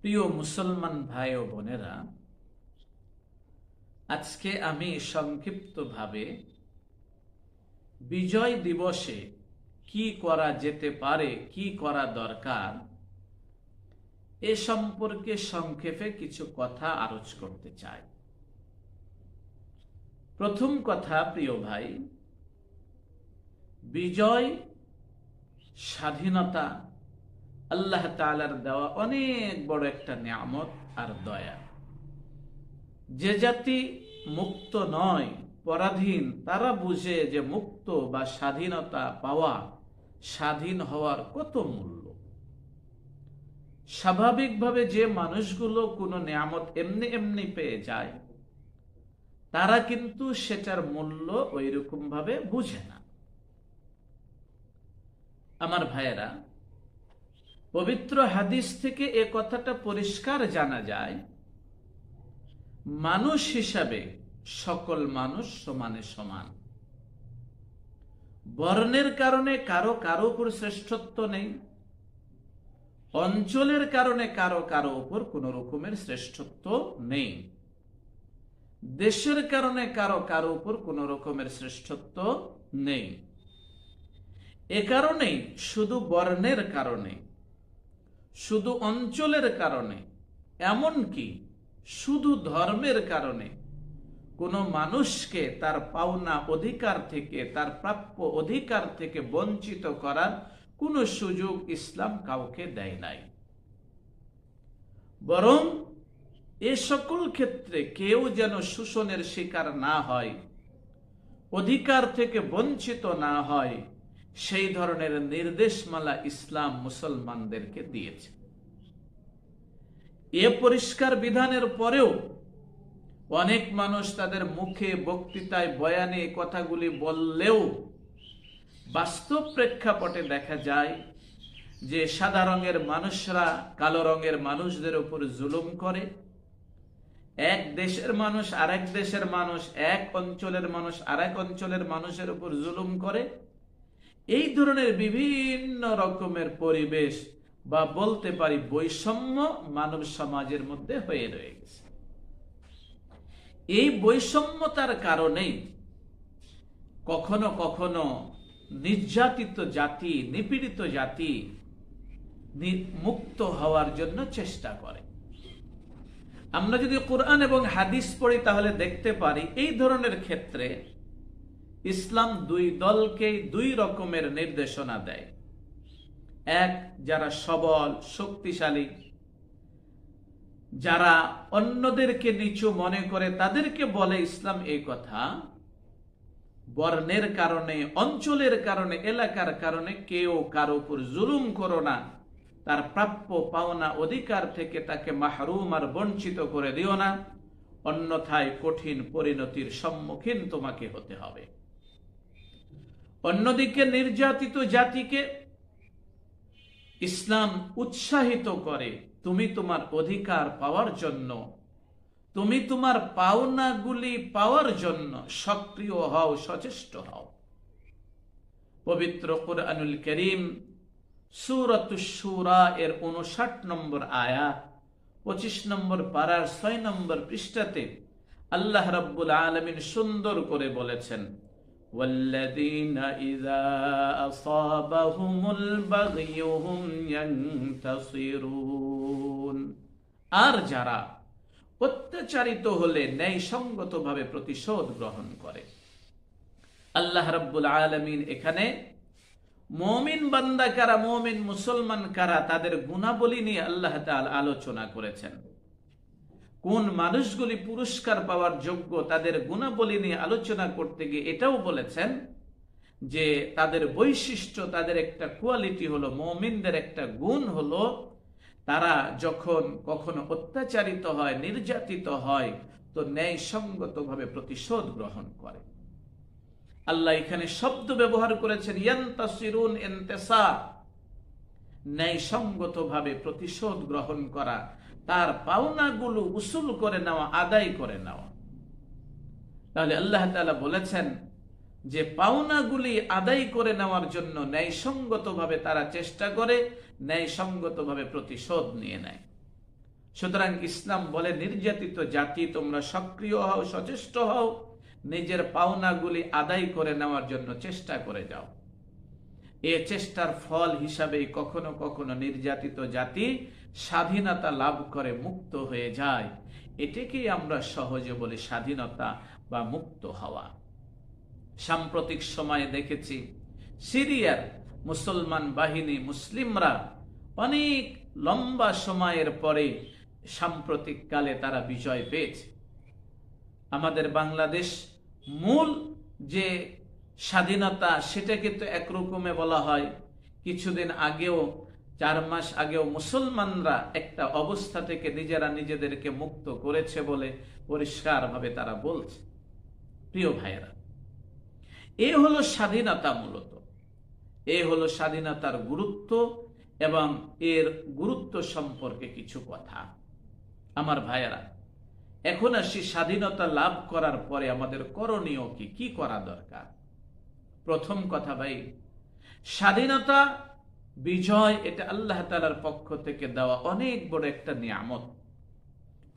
প্রিয় মুসলমান ভাই ও বোনেরা, আজকে আমি সংক্ষিপ্তভাবে বিজয় দিবসে কি করা যেতে পারে, কি করা দরকার, এ সম্পর্কে সংক্ষেপে কিছু কথা আলোচ করতে চাই। প্রথম কথা, প্রিয় ভাই, বিজয় স্বাধীনতা আল্লাহ তালার দেওয়া অনেক বড় একটা নিয়ামত আর দয়া। যে জাতি মুক্ত নয়, পরাধীন, তারা বুঝে যে মুক্ত বা স্বাধীনতা পাওয়া স্বাধীন হওয়ার কত মূল্য। স্বাভাবিকভাবে যে মানুষগুলো কোনো নিয়ামত এমনি এমনি পেয়ে যায়, তারা কিন্তু সেটার মূল্য ওই রকম ভাবে বুঝে না। আমার ভাইয়েরা পবিত্র হাদিস থেকে এ কথাটা পরিষ্কার জানা যায়। মানুষ হিসাবে সকল মানুষ সমানে সমান। বর্ণের কারণে কারও কারও উপর শ্রেষ্ঠত্ব নেই। অঞ্চলের কারণে কারও কারও উপর কোন রকমের শ্রেষ্ঠত্ব নেই। দেশের কারণে কারও কারও উপর কোন রকমের শ্রেষ্ঠত্ব নেই। এ কারণেই শুধু বর্ণের কারণে শুধু অঞ্চলের কারণে, এমনকি শুধু ধর্মের কারণে। কোনো মানুষকে তার পাওনা অধিকার থেকে, তার প্রাপ্য অধিকার থেকে বঞ্চিত করার কোনো সুযোগ ইসলাম কাউকে দেয় নাই। বরং এ সকল ক্ষেত্রে কেউ যেন শোষণের শিকার না হয়, অধিকার থেকে বঞ্চিত না হয় সেই ধরনের নির্দেশমালা ইসলাম মুসলমানদেরকে দিয়েছে। এ পরিষ্কার বিধানের পরেও অনেক মানুষ তাদের মুখে বক্তৃতায়, বয়ানে কথাগুলি বললেও বাস্তব প্রেক্ষাপটে দেখা যায় যে সাদা রঙের মানুষরা কালো রঙের মানুষদের উপর জুলুম করে। এক দেশের মানুষ আরেক দেশের মানুষ, এক অঞ্চলের মানুষ আরেক অঞ্চলের মানুষের উপর জুলুম করে। এই ধরনের বিভিন্ন রকমের পরিবেশ বা বলতে পারি বৈষম্য মানব সমাজের মধ্যে হয়ে রয়ে গেছে এই বৈষম্যতার কারণেই কখনো কখনো নির্যাতিত জাতি, নিপীড়িত জাতি মুক্ত হওয়ার জন্য চেষ্টা করে। আমরা যদি কোরআন এবং হাদিস পড়ি তাহলে দেখতে পারি এই ধরনের ক্ষেত্রে ইসলাম দুই দলকে দুই রকমের নির্দেশনা দেয়। এক, যারা সবল, শক্তিশালী। যারা অন্যদেরকে নিচু মনে করে তাদেরকে বলে ইসলাম এই কথা, বর্ণের কারণে, অঞ্চলের কারণে, এলাকার কারণে কেউ কারও উপর জুলুম করো না। তার প্রাপ্য পাওনা অধিকার থেকে তাকে মাহরুম আর বঞ্চিত করে দিও না। অন্যথায় কঠিন পরিণতির সম্মুখীন তোমাকে হতে হবে। অন্যদিকে নির্যাতিত জাতিকে ইসলাম উৎসাহিত করে। তুমি তোমার অধিকার পাওয়ার জন্য, তুমি তোমার পাওনাগুলি পাওয়ার জন্য সক্রিয় হও, সচেষ্ট হও। পবিত্র কোরআনুল করিম সুরত সুরা এর উনষাট নম্বর আয়া পঁচিশ নম্বর পাড়ার ছয় নম্বর পৃষ্ঠাতে আল্লাহ রব্বুল আলমিন সুন্দর করে বলেছেন والذين إذا أصابهم البغي هم ينتصرون আর যারা অত্যাচারিত হলে ন্যায়সঙ্গতভাবে প্রতিশোধ গ্রহণ করে আল্লাহ রাব্বুল আলমিন এখানে মমিন বান্দা কারা মমিন মুসলমান কারা তাদের গুণাবলী নিয়ে আল্লাহ তাল আলোচনা করেছেন কোন মানুষগুলি পুরস্কার পাওয়ার যোগ্য তাদের গুণাবলী নিয়ে আলোচনা করতে গিয়ে এটাও বলেছেন যে তাদের বৈশিষ্ট্য, তাদের একটা কোয়ালিটি হলো, মমিনদের একটা গুণ হলো, তারা যখন কখনো অত্যাচারিত হয়, নির্যাতিত হয়, তো ন্যায়সঙ্গতভাবে প্রতিশোধ গ্রহণ করে। আল্লাহ এখানে শব্দ ব্যবহার করেছেন ন্যায়সঙ্গতভাবে প্রতিশোধ গ্রহণ করা। তার পাওনাগুলো উসুল করে নেওয়া, আদায় করে নেওয়া। তাহলে আল্লাহ তালা বলেছেন যে পাওনাগুলি আদায় করে নেওয়ার জন্য ন্যায়সঙ্গতভাবে তারা চেষ্টা করে, ন্যায়সঙ্গতভাবে প্রতিশোধ নিয়ে নেয়। সুতরাং ইসলাম বলে, নির্যাতিত জাতি, তোমরা সক্রিয় হও, সচেষ্ট হও, নিজের পাওনাগুলি আদায় করে নেওয়ার জন্য চেষ্টা করে যাও। এ চেষ্টার ফল হিসাবেই কখনো কখনো নির্যাতিত জাতি স্বাধীনতা লাভ করে মুক্ত হয়ে যায়। এটাকেই আমরা সহজে বলি স্বাধীনতা বা মুক্ত হওয়া। সাম্প্রতিক সময়ে দেখেছি, সিরিয়ার মুসলমান বাহিনী মুসলিমরা অনেক লম্বা সময়ের পরে সাম্প্রতিক কালে তারা বিজয় পেয়েছে। আমাদের বাংলাদেশ মূল যে স্বাধীনতা সেটা কিন্তু একরকমে বলা হয়। কিছুদিন আগেও চার মাস আগেও মুসলমানরা একটা অবস্থা থেকে নিজেরা নিজেদেরকে মুক্ত করেছে বলে পরিষ্কারভাবে তারা বলছে। প্রিয় ভাইয়েরা, এ হলো স্বাধীনতা মূলত। এ হলো স্বাধীনতার গুরুত্ব এবং এর গুরুত্ব সম্পর্কে কিছু কথা। আমার ভাইয়েরা, এখন আসি স্বাধীনতা লাভ করার পরে আমাদের করণীয় কি? কি করা দরকার? প্রথম কথা ভাই, স্বাধীনতা বিজয় এটা আল্লাহ তালার পক্ষ থেকে দেওয়া অনেক বড় একটা নিয়ামত।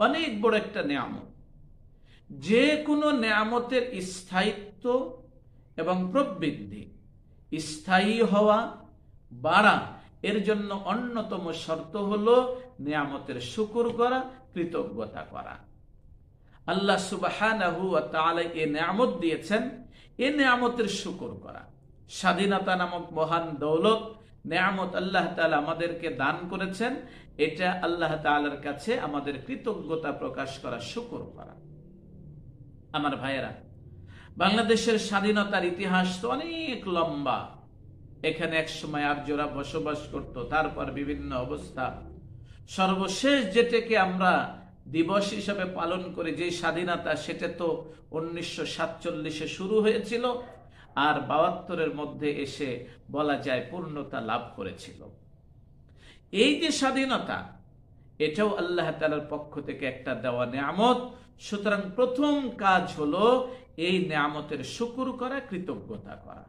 অনেক বড় একটা নিয়ামত। যে কোনো নিয়ামতের স্থায়িত্ব এবং প্রবৃদ্ধি, স্থায়ী হওয়া, বাড়া, এর জন্য অন্যতম শর্ত হলো নিয়ামতের শুকুর করা, কৃতজ্ঞতা করা। আল্লাহ সুবাহ এ নিয়ামত দিয়েছেন, এ নিয়ামতের শুকুর করা। স্বাধীনতা নামক মহান দৌলত নেয়ামত আল্লাহ তালা আমাদেরকে দান করেছেন। এটা আল্লাহ তালার কাছে আমাদের কৃতজ্ঞতা প্রকাশ করা শুকর করা। আমার ভাইয়েরা, বাংলাদেশের স্বাধীনতার ইতিহাস তো অনেক লম্বা। এখানে এক সময় আর্যরা বসবাস করত, তারপর বিভিন্ন অবস্থা। সর্বশেষ যেটাকে আমরা দিবস হিসাবে পালন করে, যে স্বাধীনতা, সেটা তো উনিশশো সাতচল্লিশে শুরু হয়েছিল। আর বাহাত্তরের মধ্যে এসে বলা যায় পূর্ণতা লাভ করেছিল। এই যে স্বাধীনতা, এটাও আল্লাহ তালার পক্ষ থেকে একটা দেওয়া নিয়ামত। সুতরাং প্রথম কাজ হলো এই নিয়ামতের শুকুর করা, কৃতজ্ঞতা করা।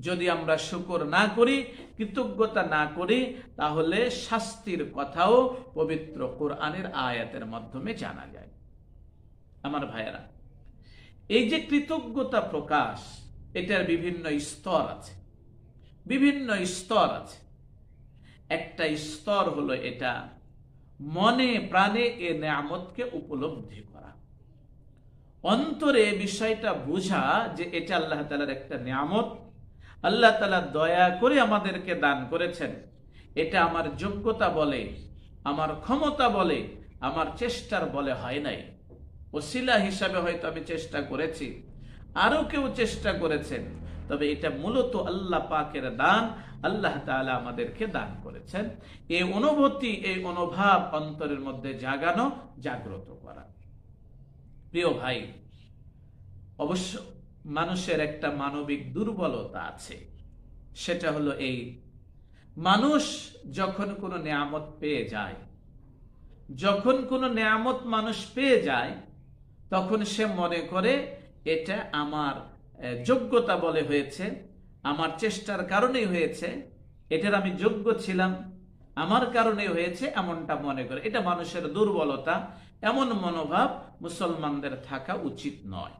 যদি আমরা শুকর না করি, কৃতজ্ঞতা না করি, তাহলে শাস্তির কথাও পবিত্র কোরআনের আয়াতের মাধ্যমে জানা যায়। আমার ভাইয়েরা এই যে কৃতজ্ঞতা প্রকাশ, এটার বিভিন্ন স্তর আছে। বিভিন্ন স্তর আছে। একটা স্তর হলো এটা মনে প্রাণে এ নেয়ামতকে উপলব্ধি করা। অন্তরে বিষয়টা বোঝা যে এটা আল্লাহ তালার একটা নিয়ামত। আল্লাহ তালা দয়া করে আমাদেরকে দান করেছেন। এটা আমার যোগ্যতা বলে, আমার ক্ষমতা বলে, আমার চেষ্টার বলে হয় নাই। ওসিলা হিসাবে হয়তো আমি চেষ্টা করেছি। আরও কেউ চেষ্টা করেছেন। তবে এটা মূলত আল্লাহ পাকের দান, আল্লাহ তালা আমাদেরকে দান করেছেন। এই অনুভূতি এই অনুভাব অন্তরের মধ্যে জাগানো, জাগ্রত করা। প্রিয় ভাই, অবশ্য মানুষের একটা মানবিক দুর্বলতা আছে। সেটা হলো এই, মানুষ যখন কোনো নিয়ামত পেয়ে যায়, যখন কোনো নিয়ামত মানুষ পেয়ে যায় তখন সে মনে করে, এটা আমার যোগ্যতা বলে হয়েছে, আমার চেষ্টার কারণেই হয়েছে, এটার আমি যোগ্য ছিলাম, আমার কারণে হয়েছে এমনটা মনে করে। এটা মানুষের দুর্বলতা, এমন মনোভাব মুসলমানদের থাকা উচিত নয়।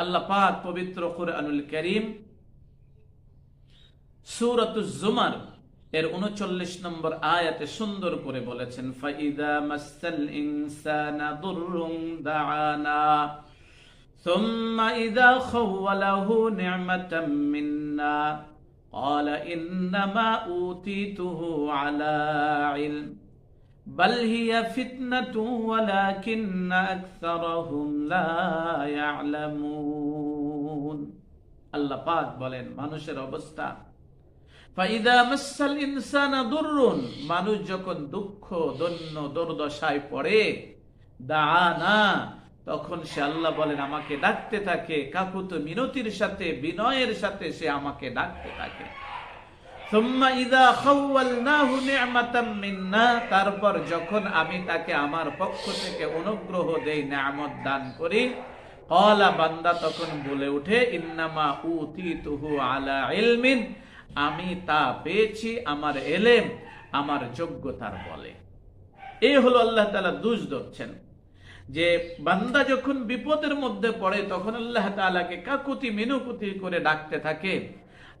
আল্লাহ পাক পবিত্র কুরআনুল করিম জুমার এর উনচল্লিশ নম্বর আয়াতে সুন্দর করে বলেছেন ফাইদা মাসাল ইনসানা দুররুন দাআনা ثم إذا خوله نعمة منا قال إنما أوتيته على علم بل هي فتنة ولكن أكثرهم لا يعلمون আল্লাহ পাক বলেন মানুষের অবস্থা মানুষ যখন দুঃখ দন্য দুর্দশায় পড়ে দানা তখন সে আল্লাহ বলেন, আমাকে ডাকতে থাকে। কাকুত মিনতির সাথে, বিনয়ের সাথে সে আমাকে ডাকতে থাকে। তারপর যখন আমি তাকে আমার পক্ষ থেকে অনুগ্রহ দেই নামত দান করি কলা বান্দা তখন বলে উঠে, ইন্নামা আলা ইলমিন আমি তা পেয়েছি আমার এলেম, আমার যোগ্যতার বলে। এই হলো আল্লাহ তালা দুষ ধরছেন। যে বান্দা যখন বিপদের মধ্যে পড়ে, তখন আল্লাহ তালাকে কাকুতি মিনুকুতি করে ডাকতে থাকে।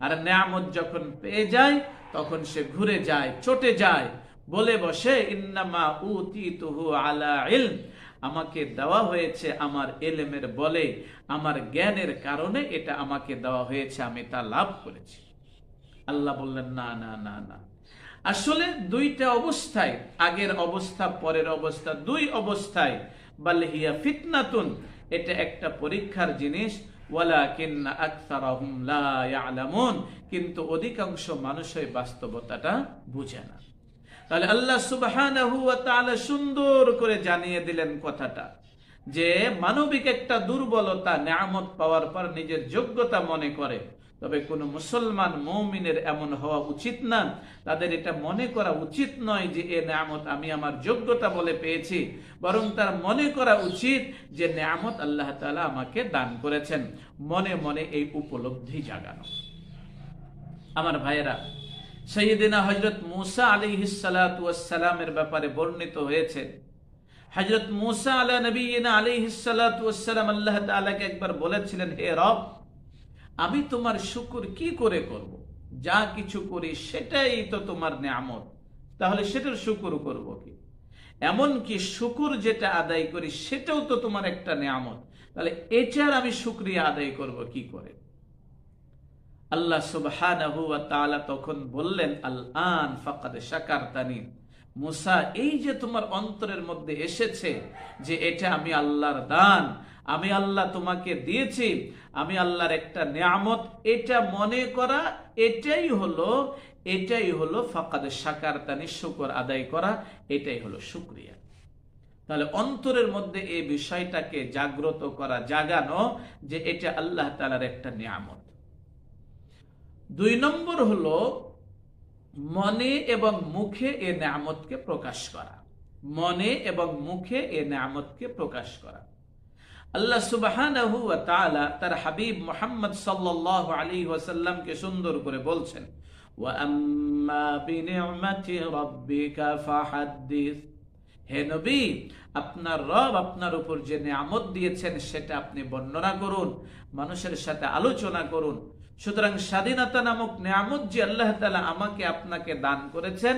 আর নেয়ামত যখন পেয়ে যায়, তখন সে ঘুরে যায়, চটে যায়, বলে বসে, ইন্নামা উতি তুহু আলা ইলম, আমাকে দেওয়া হয়েছে আমার এলেমের বলে, আমার জ্ঞানের কারণে এটা আমাকে দেওয়া হয়েছে, আমি তা লাভ করেছি। আল্লাহ বললেন, না না না না। আসলে দুইটা অবস্থায়, আগের অবস্থা, পরের অবস্থা, দুই অবস্থায় বালহিয়া ফিতনাতুন। এটা একটা পরীক্ষার জিনিস কিন্তু অধিকাংশ মানুষ ওই বাস্তবতাটা বুঝে না। তাহলে আল্লাহ ওয়া সুন্দর করে জানিয়ে দিলেন কথাটা, যে মানবিক একটা দুর্বলতা, নিয়ামত পাওয়ার পর নিজের যোগ্যতা মনে করে। তবে কোনো মুসলমান মৌমিনের এমন হওয়া উচিত না। তাদের এটা মনে করা উচিত নয় যে, এ নিয়ামত আমি আমার যোগ্যতা বলে পেয়েছি। বরং তার মনে করা উচিত যে, নিয়ামত আল্লাহ তাআলা আমাকে দান করেছেন। মনে মনে এই উপলব্ধি জাগানো। আমার ভাইয়েরা সৈয়দিনা হজরত মুসা আলী সালামের ব্যাপারে বর্ণিত হয়েছে। হজরত মুসা আলা নবীনা আলী সালাম আল্লাহ তালাকে একবার বলেছিলেন, হে রব আমি তোমার শুকুর কি করে করব। যা কিছু করি সেটাই তো তোমার নিয়ামত। তাহলে সেটার শুকুর করব কি? এমন কি শুকুর যেটা আদায় করি সেটাও তো তোমার একটা নিয়ামত। তাহলে এটার আমি শুক্রিয়া আদায় করব কি করে? আল্লাহ তাআলা তখন বললেন আল আন ফাকাদ শাকারতানি। মুসা, এই যে তোমার অন্তরের মধ্যে এসেছে যে এটা আমি আল্লাহর দান আমি আল্লাহ তোমাকে দিয়েছি, আমি আল্লাহর একটা নিয়ামত। এটা মনে করা, এটাই হলো এটাই হলো ফাকাদ শাকারতানি শুকর আদায় করা, এটাই হলো শুক্রিয়া। তাহলে অন্তরের মধ্যে এই বিষয়টাকে জাগ্রত করা, জাগানো যে এটা আল্লাহ তালার একটা নিয়ামত। দুই নম্বর হলো, মনে এবং মুখে এ নামতকে প্রকাশ করা। মনে এবং মুখে এ নামতকে প্রকাশ করা। আল্লাহ সুবহানাহু তাআলা তার হাবিব মোহাম্মদ সাল্লাল্লাহু আলাইহি ওয়াসাল্লামকে সুন্দর করে বলছেন আপনার রব আপনার উপর যে দিয়েছেন সেটা আপনি বর্ণনা করুন, মানুষের সাথে আলোচনা করুন। সুতরাং স্বাধীনতা নামক নিয়ামত যে আল্লাহ তালা আমাকে আপনাকে দান করেছেন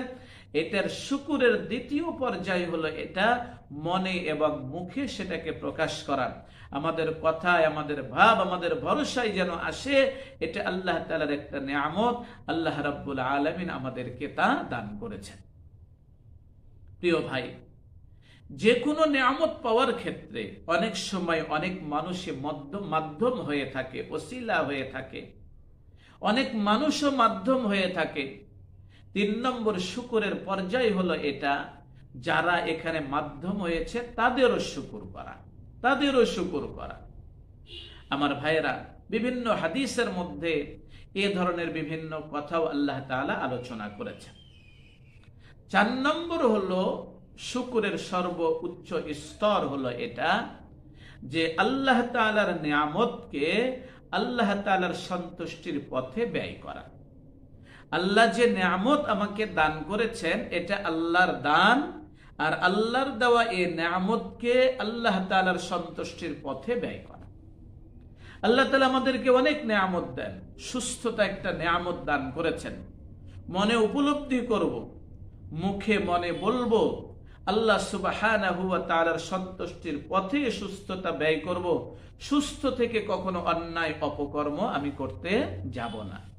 এটার শুকুরের দ্বিতীয় পর্যায় হলো এটা, মনে এবং মুখে সেটাকে প্রকাশ করা। আমাদের কথায়, আমাদের ভাব, আমাদের ভরসায় যেন আসে, এটা আল্লাহ তালার একটা নিয়ামত। আল্লাহ রাব্বুল আলমিন আমাদেরকে তা দান করেছেন। প্রিয় ভাই যে কোনো নিয়ামত পাওয়ার ক্ষেত্রে অনেক সময় অনেক মানুষে মাধ্যম হয়ে থাকে, ওসিলা হয়ে থাকে। অনেক মানুষও মাধ্যম হয়ে থাকে। তিন নম্বর শুকুরের পর্যায় হলো এটা, যারা এখানে মাধ্যম হয়েছে তাদেরও শুকুর করা, তাদেরও শুকুর করা। আমার ভাইয়েরা, বিভিন্ন হাদিসের মধ্যে এ ধরনের বিভিন্ন কথাও আল্লাহ তাআলা আলোচনা করেছেন। চার নম্বর হলো, শুকুরের সর্ব উচ্চ স্তর হলো এটা, যে আল্লাহ তালার নিয়ামতকে আল্লাহ তালার সন্তুষ্টির পথে ব্যয় করা। আল্লাহ যে নিয়ামত আমাকে দান করেছেন, এটা আল্লাহর দান। আর আল্লাহর দেওয়া এ নিয়ামতকে আল্লাহ তালার সন্তুষ্টির পথে ব্যয় করা। আল্লাহ তালা আমাদেরকে অনেক নিয়ামত দেন। সুস্থতা একটা নিয়ামত দান করেছেন। মনে উপলব্ধি করব, মুখে মনে বলব, আল্লাহ সুবাহ তালার সন্তুষ্টির পথে সুস্থতা ব্যয় করব। সুস্থ থেকে কখনো অন্যায়, অপকর্ম আমি করতে যাব না।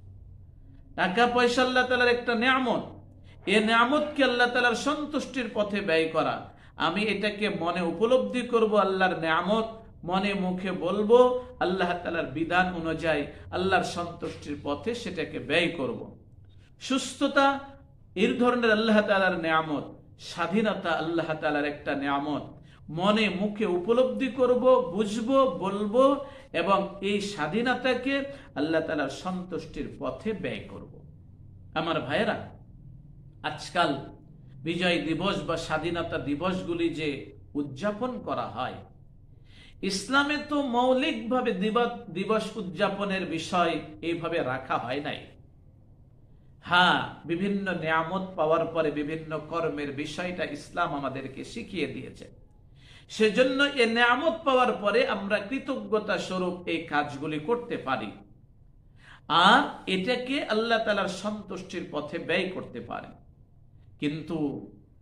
টাকা পয়সা আল্লাহ তালার একটা নিয়ামত। এ নিয়ামতকে আল্লাহ তালার সন্তুষ্টির পথে ব্যয় করা। আমি এটাকে মনে উপলব্ধি করব, আল্লাহর নিয়ামত মনে মুখে বলব, আল্লাহ তালার বিধান অনুযায়ী আল্লাহর সন্তুষ্টির পথে সেটাকে ব্যয় করব। সুস্থতা, এর ধরনের আল্লাহ তালার নিয়ামত। স্বাধীনতা আল্লাহ তালার একটা নিয়ামত। মনে মুখে উপলব্ধি করব, বুঝব, বলব এবং এই স্বাধীনতাকে আল্লাহ তালার সন্তুষ্টির পথে ব্যয় করব। আমার ভাইয়েরা, আজকাল বিজয় দিবস বা স্বাধীনতা দিবসগুলি যে উদযাপন করা হয়, ইসলামে তো মৌলিকভাবে দিবস উদযাপনের বিষয় এইভাবে রাখা হয় নাই হ্যাঁ বিভিন্ন নিয়ামত পাওয়ার পরে বিভিন্ন কর্মের বিষয়টা ইসলাম আমাদেরকে শিখিয়ে দিয়েছে সেজন্য এ নিয়ামত পাওয়ার পরে আমরা কৃতজ্ঞতা স্বরূপ এই কাজগুলি করতে পারি। আর এটাকে আল্লাহ তালার সন্তুষ্টির পথে ব্যয় করতে পারে। কিন্তু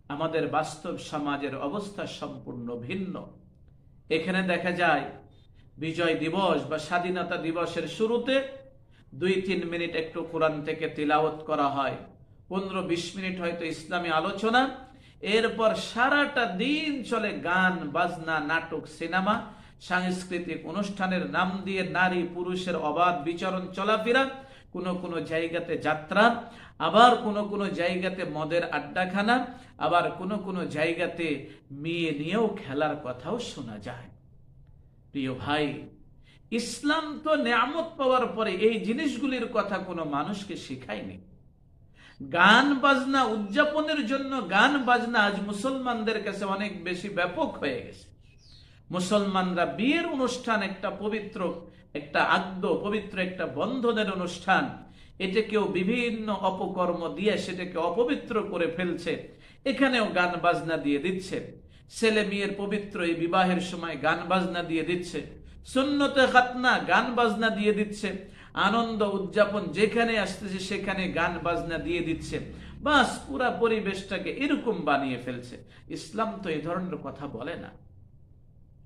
আমাদের বাস্তব সমাজের অবস্থা সম্পূর্ণ ভিন্ন। এখানে দেখা যায়, বিজয় দিবস বা স্বাধীনতা দিবসের শুরুতে দুই তিন মিনিট একটু কোরআন থেকে তিলাওয়াত করা হয় পনেরো বিশ মিনিট হয়তো ইসলামী আলোচনা এরপর সারাটা দিন চলে গান, বাজনা, নাটক, সিনেমা, সাংস্কৃতিক অনুষ্ঠানের নাম দিয়ে নারী পুরুষের অবাধ বিচরণ, চলাফেরা, কোনো কোনো জায়গাতে যাত্রা, আবার কোনো কোনো জায়গাতে মদের আড্ডাখানা, আবার কোনো কোনো জায়গাতে মেয়ে নিয়েও খেলার কথাও শোনা যায়। প্রিয় ভাই, ইসলাম তো নিয়ামত পাওয়ার পরে এই জিনিসগুলির কথা কোনো মানুষকে শেখায়নি। গান বাজনা উদযাপনের জন্য গান বাজনা আজ মুসলমানদের কাছে অনেক বেশি ব্যাপক হয়ে গেছে। মুসলমানরা বিয়ের অনুষ্ঠান, একটা পবিত্র, একটা আগ্দ পবিত্র একটা বন্ধনের অনুষ্ঠান, এটাকেও বিভিন্ন অপকর্ম দিয়ে সেটাকে অপবিত্র করে ফেলছে, এখানেও গান বাজনা দিয়ে দিচ্ছে। ছেলে মেয়ের পবিত্র এই বিবাহের সময় গান বাজনা দিয়ে দিচ্ছে। সুন্নতে খাতনা গান বাজনা দিয়ে দিচ্ছে। আনন্দ উদযাপন যেখানে আসতেছে সেখানে গান বাজনা দিয়ে দিচ্ছে। বাস পুরা পরিবেশটাকে এরকম বানিয়ে ফেলছে। ইসলাম তো এই ধরনের কথা বলে না।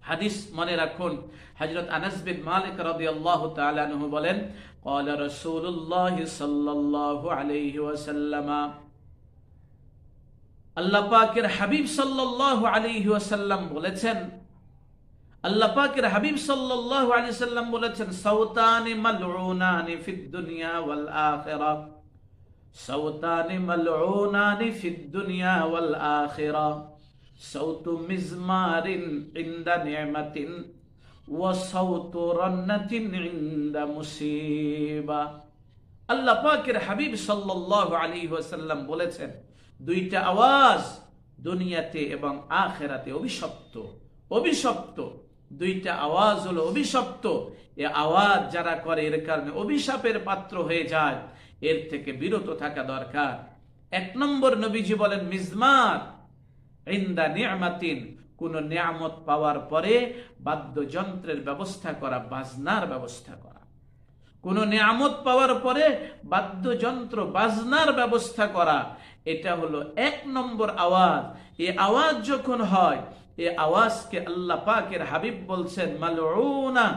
হাদিস মনে রাখুন হজরত আনাস বিন মালিক রাদিয়াল্লাহু তাআলা আনহু বলেন, ক্বালা রাসূলুল্লাহ সাল্লাল্লাহু আলাইহি ওয়াসাল্লাম, আল্লাহ পাকের হাবিব সাল্লাল্লাহু আলাইহি ওয়াসাল্লাম বলেছেন আল্লাহ পাকের হাবিব সাল্লাল্লাহু আলাইহি সাল্লাম বলেছেন, সাউতানি মালউনানি ফিদ দুনিয়া ওয়াল আখিরা। সাউতানি মালউনানি ফিদ দুনিয়া ওয়াল আখিরা। সাউতু মিজমারিন ইনদা নি'মাতিন ওয়া সাউতু রান্নাতিন ইনদা মুসিবা। আল্লাহ পাকের হাবিব সাল্লাল্লাহু আলাইহি ওয়াসাল্লাম বলেছেন, দুইটা আওয়াজ দুনিয়াতে এবং আখেরাতে অভিশপ্ত অভিশপ্ত। দুইটা আওয়াজ হলো অভিশপ্ত। এ আওয়াজ যারা করে, এর কারণে অভিশাপের পাত্র হয়ে যায়। এর থেকে বিরত থাকা দরকার। এক নম্বর নবীজি বলেন, মিজমার ইন্দা নিয়ামাতিন। কোন নিয়ামত পাওয়ার পরে বাদ্যযন্ত্রের ব্যবস্থা করা, বাজনার ব্যবস্থা করা। কোন নিয়ামত পাওয়ার পরে বাদ্যযন্ত্র, বাজনার ব্যবস্থা করা। এটা হলো এক নম্বর আওয়াজ। এই আওয়াজ যখন হয় এই আওয়াজকে আল্লাহ পাকের হাবিব বলছেন, মালউনা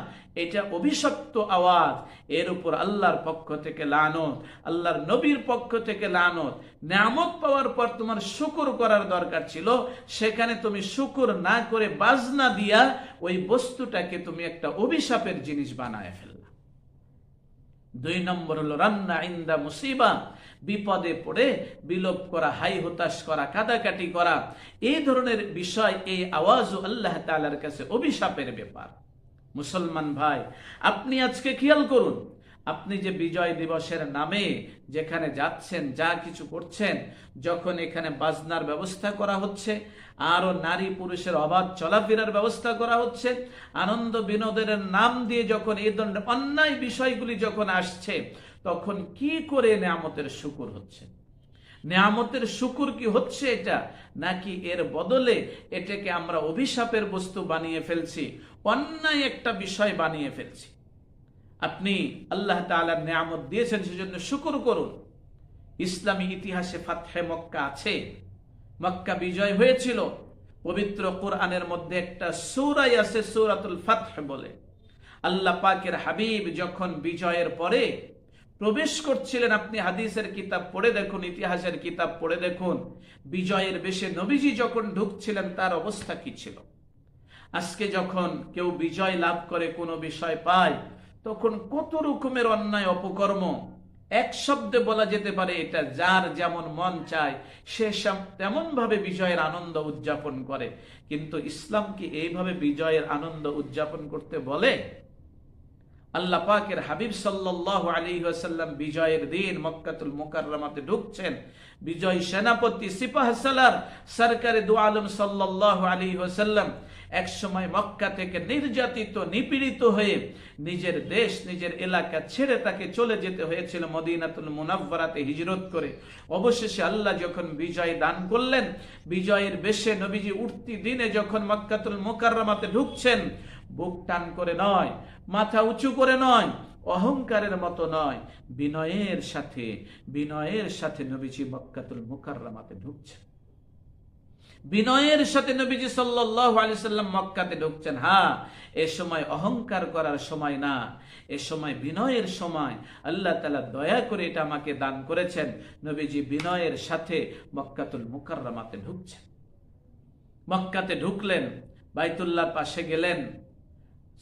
এটা অভিশপ্ত আওয়াজ। এর উপর আল্লাহর পক্ষ থেকে লানত, আল্লাহর নবীর পক্ষ থেকে লানত। নিয়ামত পাওয়ার পর তোমার শুকুর করার দরকার ছিল। সেখানে তুমি শুকুর না করে বাজনা দিয়া ওই বস্তুটাকে তুমি একটা অভিশাপের জিনিস বানায় ফেললা। দুই নম্বর হলো, রান্না ইন্দা মুসিবা বিপদে পড়ে, বিলোপ করা, হাই হতাশ করা, কাদাকাটি করা, এই ধরনের বিষয়, এই আওয়াজও আল্লাহ তালার কাছে অভিশাপের ব্যাপার। মুসলমান ভাই, আপনি আজকে খেয়াল করুন, আপনি যে বিজয় দিবসের নামে যেখানে যাচ্ছেন, যা কিছু করছেন, যখন এখানে বাজনার ব্যবস্থা করা হচ্ছে, আরও নারী পুরুষের অবাধ চলাফেরার ব্যবস্থা করা হচ্ছে, আনন্দ বিনোদনের নাম দিয়ে যখন এই ধরনের অন্যায় বিষয়গুলি যখন আসছে তখন কি করে নেয়ামতের শুকুর হচ্ছে? নেয়ামতের শুকুর কি হচ্ছে এটা? নাকি এর বদলে এটাকে আমরা অভিশাপের বস্তু বানিয়ে ফেলছি, অন্যায় একটা বিষয় বানিয়ে ফেলছি? আপনি আল্লাহ তালার নেয়ামত দিয়েছেন, সেজন্য শুকুর করুন। ইসলামী ইতিহাসে ফাতহে মক্কা আছে। মক্কা বিজয় হয়েছিল। পবিত্র কোরআনের মধ্যে একটা সৌরাই আছে, সৌরাতুল ফাতহ বলে। আল্লাহ পাকের হাবিব যখন বিজয়ের পরে প্রবেশ করছিলেন আপনি হাদিসের কিতাব পড়ে দেখুন, ইতিহাসের কিতাব পড়ে দেখুন। বিজয়ের বেশে নবীজি যখন ঢুকছিলেন, তার অবস্থা কি ছিল? আজকে যখন কেউ বিজয় লাভ করে কোনো বিষয় পায়, তখন কত রকমের অন্যায় অপকর্ম। এক শব্দে বলা যেতে পারে, এটা যার যেমন মন চায়, সে তেমন ভাবে বিজয়ের আনন্দ উদযাপন করে। কিন্তু ইসলাম কি এইভাবে বিজয়ের আনন্দ উদযাপন করতে বলে? আল্লাহ পাকের হাবিব সাল্লাল্লাহু আলাইহি ওয়াসাল্লাম বিজয়ের দিন মক্কাতুল মুকাররমাতে ঢুকছেন। বিজয় সেনাপতি সিপাহ সালার সরকারে দু আলম ওয়াসাল্লাম এক সময় মক্কা থেকে নির্যাতিত, নিপীড়িত হয়ে নিজের দেশ, নিজের এলাকা ছেড়ে তাকে চলে যেতে হয়েছিল মদিনাতুল মুনাফরাতে হিজরত করে। অবশেষে আল্লাহ যখন বিজয় দান করলেন, বিজয়ের বেশে নবীজি উঠতি দিনে যখন মক্কাতুল মুকাররমাতে ঢুকছেন বুক টান করে নয়, মাথা উঁচু করে নয়, অহংকারের মতো নয়। বিনয়ের সাথে বিনয়ের সাথে নবীজি মক্কাতুল মুকাররমাতে ঢুকছেন। বিনয়ের সাথে নবীজি সাল্লাম মক্কাতে ঢুকছেন। হ্যাঁ এ সময় অহংকার করার সময় না, এ সময় বিনয়ের সময়। আল্লাহ তালা দয়া করে এটা আমাকে দান করেছেন। নবীজি বিনয়ের সাথে মক্কাতুল মুকাররমাতে ঢুকছেন। মক্কাতে ঢুকলেন বাইতুল্লাহর পাশে গেলেন।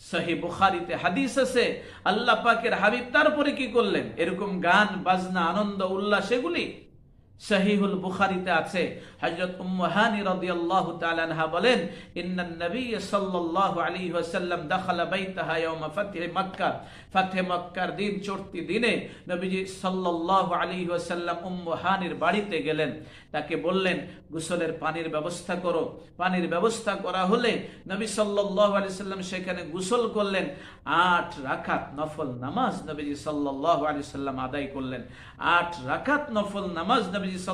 সহি বুখারিতে হাদিস আছে, আল্লাহ পাকের হাবিব তারপরে কি করলেন? এরকম গান, বাজনা, আনন্দ, উল্লাস, এগুলি বুখারিতে আছে। হযরত উম্মু হানি রাদিয়াল্লাহু তাআলা আনহা বলেন ইন্নান নবী সাল্লাল্লাহু আলাইহি ওয়াসাল্লাম মক্কা। মক্কার দিন দিনে নবীজি সাল্লাল্লাহু আলাইহি ওয়াসাল্লাম উম্মু হানির বাড়িতে গেলেন। তাকে বললেন, গোসলের পানির ব্যবস্থা করো। পানির ব্যবস্থা করা হলে নবী সাল্লাল্লাহু আলাইহি সাল্লাম সেখানে গোসল করলেন। আট রাকাত নফল নামাজ নবীজি সাল্লাল্লাহু আলাইহি সাল্লাম আদায় করলেন। আট রাকাত নফল নামাজ নবীজি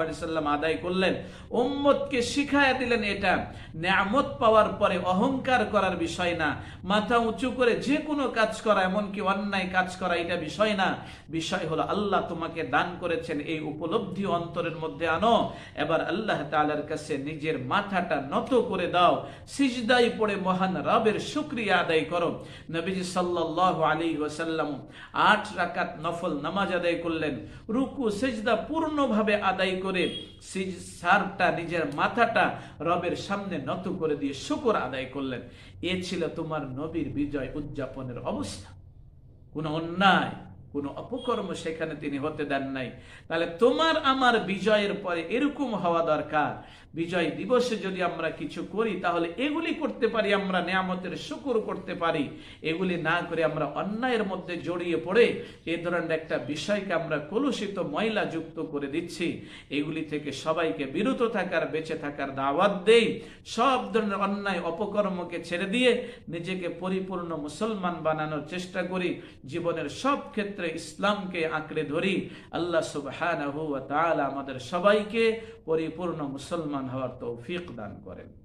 আলাইহি সাল্লাম আদায় করলেন, উম্মতকে শিখায়া দিলেন এটা। নিয়ামত পাওয়ার পরে অহংকার করার বিষয় না। মাথা উঁচু করে যে কোনো কাজ করা, এমনকি অন্যায় কাজ করা, এটা বিষয় না। বিষয় হলো আল্লাহ তোমাকে দান করেছেন এই উপলব্ধি অন্তরের মধ্যে আনো। এবার আল্লাহ তাআলার কাছে নিজের মাথাটা নত করে দাও। সিজদাই পড়ে মহান রবের শুকরিয়া আদায় করো। নবীজি সাল্লাল্লাহু আলাইহি ওয়াসাল্লাম আট রাকাত নফল নামাজ আদায় করলেন। রুকু, সিজদা পূর্ণভাবে আদায় করে সারটা, নিজের মাথাটা রবের সামনে নত করে দিয়ে শুকর আদায় করলেন। এ ছিল তোমার নবীর বিজয় উদযাপনের অবস্থা। কোনো অন্যায়, কোনো অপকর্ম সেখানে তিনি হতে দেন নাই। তাহলে তোমার আমার বিজয়ের পরে এরকম হওয়া দরকার বিজয় দিবসে যদি আমরা কিছু করি, তাহলে এগুলি করতে পারি, আমরা নিয়ামতের শুকুর করতে পারি। এগুলি না করে আমরা অন্যায়ের মধ্যে জড়িয়ে পড়ে, এ ধরনের একটা বিষয়কে আমরা কলুষিত ময়লা যুক্ত করে দিচ্ছি। এগুলি থেকে সবাইকে বিরত থাকার, বেঁচে থাকার দাওয়াত দেই। সব ধরনের অন্যায় অপকর্মকে ছেড়ে দিয়ে নিজেকে পরিপূর্ণ মুসলমান বানানোর চেষ্টা করি। জীবনের সব ক্ষেত্রে ইসলামকে আঁকড়ে ধরি। আল্লাহ তাআলা আমাদের সবাইকে পরিপূর্ণ হওয়ার তৌফিক দান করেন।